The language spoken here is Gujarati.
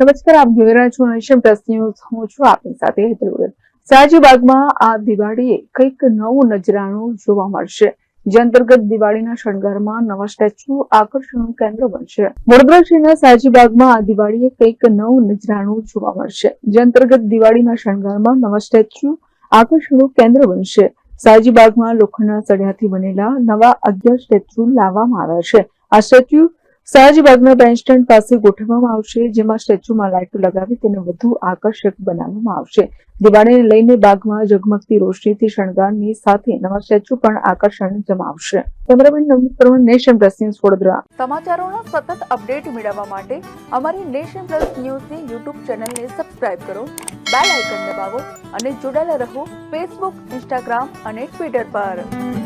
નમસ્કાર, આપ જોઈ રહ્યા છો નેશન પ્લસ ન્યૂઝ. હું છું આપની સાથે હેતલ શાહજીબાગમાં આ દિવાળીએ કંઈક નવું નજરાણું જોવા મળશે. જે અંતર્ગત દિવાળીના શણગારમાં નવા સ્ટેચ્યુ આકર્ષણનું કેન્દ્ર બનશે. વડોદરા શહેરના શાહજીબાગમાં આ દિવાળીએ કંઈક નવું નજરાણું જોવા મળશે. જે અંતર્ગત દિવાળીના શણગારમાં નવા સ્ટેચ્યુ આકર્ષણનું કેન્દ્ર બનશે. શાહજીબાગમાં લોખંડના સળિયાથી બનેલા નવા અગિયાર સ્ટેચ્યુ લાવવામાં આવ્યા છે. આ સ્ટેચ્યુ સયાજીબાગના બેન્ચ સ્ટેન્ડ પાસે ગોઠવવામાં આવશે, જેમાં સ્ટેચ્યુમાં લાઇટો લગાવી તેને વધુ આકર્ષક બનાવવામાં આવશે. દિવાળીને લઈને બાગમાં ઝગમગતી રોશનીથી શણગારની સાથે નવા સ્ટેચ્યુ પણ આકર્ષણ જમાવશે. Cameraman Navneet Parmar, Nation Plus News Vadodara. સમાચારોના સતત અપડેટ મેળવવા માટે અમારી નેશન પ્લસ ન્યૂઝની યુટ્યુબ ચેનલને સબસ્ક્રાઇબ કરો, બેલ આઇકન દબાવો અને જોડાયેલા રહો ફેસબુક ઇન્સ્ટાગ્રામ અને ટ્વિટર પર.